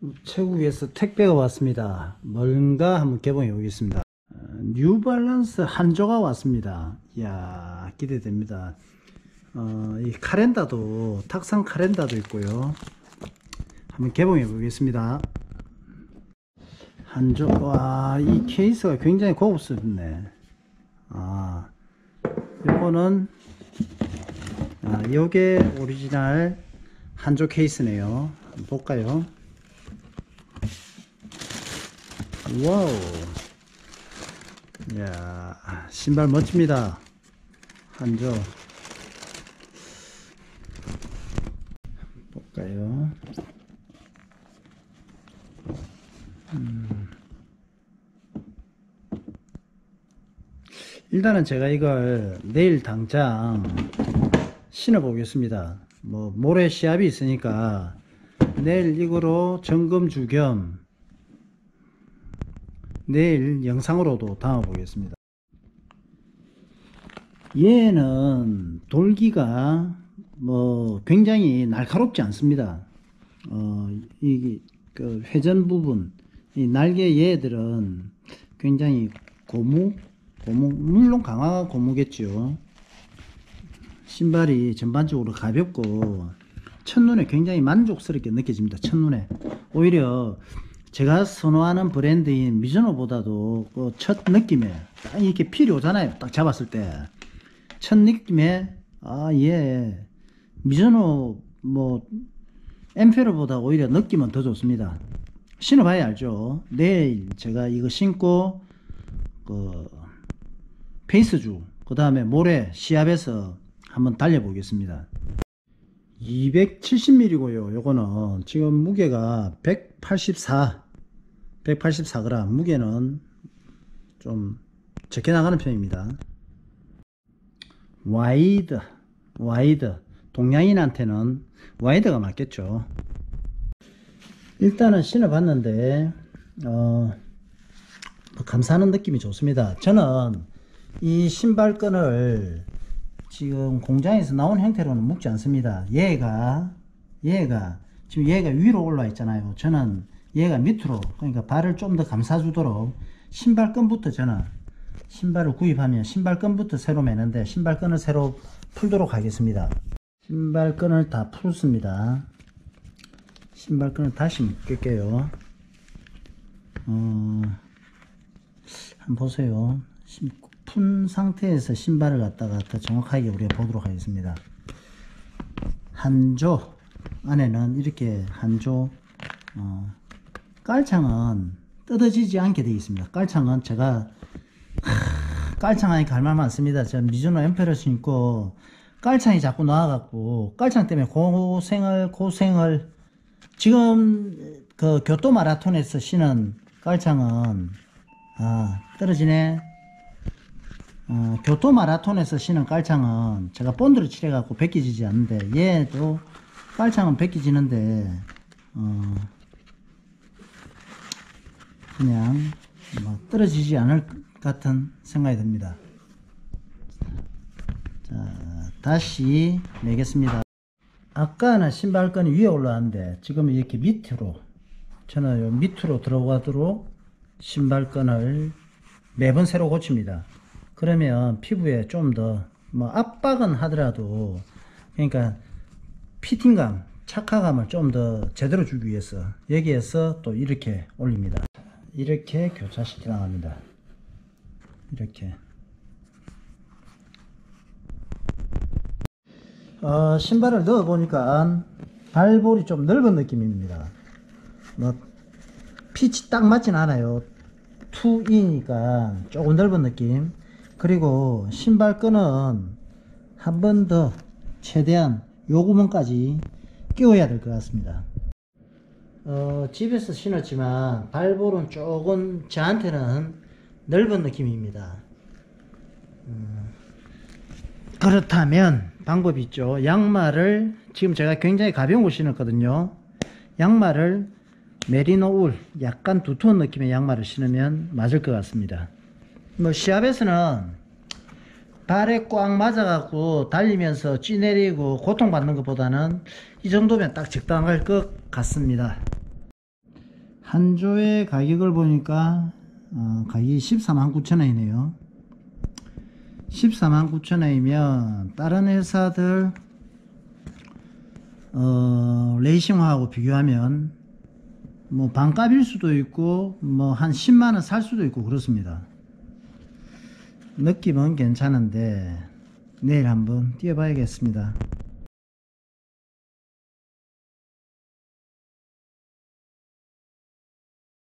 우체국에서 택배가 왔습니다. 뭔가 한번 개봉해 보겠습니다. 어, 뉴발란스 한조가 왔습니다. 이야, 기대됩니다. 어, 이 카렌다도, 탁상 카렌다도 있고요. 한번 개봉해 보겠습니다. 한조, 와, 이 케이스가 굉장히 고급스럽네. 아, 요거는, 아, 요게 오리지널 한조 케이스네요. 한번 볼까요? 와우. 이야, 신발 멋집니다. 한조. 볼까요? 음. 일단은 제가 이걸 내일 당장 신어 보겠습니다. 뭐 모레 시합이 있으니까 내일 이거로 점검 주겸 내일 영상으로도 담아 보겠습니다. 얘는 돌기가 뭐 굉장히 날카롭지 않습니다. 어, 이 그 회전 부분, 이 날개 얘들은 굉장히 고무, 고무, 물론 강화 고무겠죠. 신발이 전반적으로 가볍고 첫눈에 굉장히 만족스럽게 느껴집니다. 첫눈에 오히려 제가 선호하는 브랜드인 미즈노보다도 그 첫 느낌에 딱 이렇게 필이 오잖아요. 딱 잡았을 때 첫 느낌에 아예 미즈노 뭐 엠페로보다 오히려 느낌은 더 좋습니다. 신어봐야 알죠. 내일 제가 이거 신고 그 페이스주 그 다음에 모레 시합에서 한번 달려보겠습니다. 270mm고요. 요거는 지금 무게가 184 184g 무게는 좀 적게 나가는 편입니다. 와이드 와이드 동양인한테는 와이드가 맞겠죠. 일단은 신어봤는데 어, 감사하는 느낌이 좋습니다. 저는 이 신발끈을 지금 공장에서 나온 형태로는 묶지 않습니다. 얘가 얘가 지금 얘가 위로 올라 있잖아요. 저는 얘가 밑으로 그러니까 발을 좀 더 감싸주도록 신발끈부터 저는 신발을 구입하면 신발끈부터 새로 매는데 신발끈을 새로 풀도록 하겠습니다. 신발끈을 다 풀었습니다. 신발끈을 다시 묶을게요. 어, 한번 보세요. 푼 상태에서 신발을 갖다가 더 정확하게 우리가 보도록 하겠습니다. 한조 안에는 이렇게 한조 어, 깔창은 뜯어지지 않게 되어 있습니다. 깔창은 제가 깔창하니 갈말 많습니다. 저 미즈노 엠페러 신고 깔창이 자꾸 나와갖고 깔창 때문에 고생을 고생을 지금 그 교토 마라톤에서 신은 깔창은 아 떨어지네 어, 교토 마라톤에서 신은 깔창은 제가 본드를 칠해갖고 벗겨지지 않는데 얘도 깔창은 벗겨지는데 어, 그냥 뭐 떨어지지 않을 것 같은 생각이 듭니다. 자, 다시 매겠습니다. 아까는 신발끈이 위에 올라왔는데 지금 이렇게 밑으로 저는 밑으로 들어가도록 신발끈을 매번 새로 고칩니다. 그러면 피부에 좀 더 뭐 압박은 하더라도 그러니까 피팅감, 착화감을 좀 더 제대로 주기 위해서 여기에서 또 이렇게 올립니다. 이렇게 교차시켜 나갑니다. 이렇게 어, 신발을 넣어 보니까 발볼이 좀 넓은 느낌입니다. 뭐 피치 딱 맞진 않아요. 2이니까 조금 넓은 느낌. 그리고 신발끈은 한 번 더 최대한 요 구멍까지 끼워야 될 것 같습니다. 어, 집에서 신었지만 발볼은 조금 저한테는 넓은 느낌입니다. 음, 그렇다면 방법이 있죠. 양말을 지금 제가 굉장히 가벼운 걸 신었거든요. 양말을 메리노 울 약간 두터운 느낌의 양말을 신으면 맞을 것 같습니다. 뭐 시합에서는 발에 꽉 맞아갖고 달리면서 찌내리고 고통받는 것보다는 이 정도면 딱 적당할 것 같습니다. 한 조의 가격을 보니까 어, 가격이 14만 9천 원이네요. 14만 9천 원이면 다른 회사들 어, 레이싱화하고 비교하면 뭐 반값일 수도 있고 뭐 한 10만 원 살 수도 있고 그렇습니다. 느낌은 괜찮은데 내일 한번 뛰어봐야겠습니다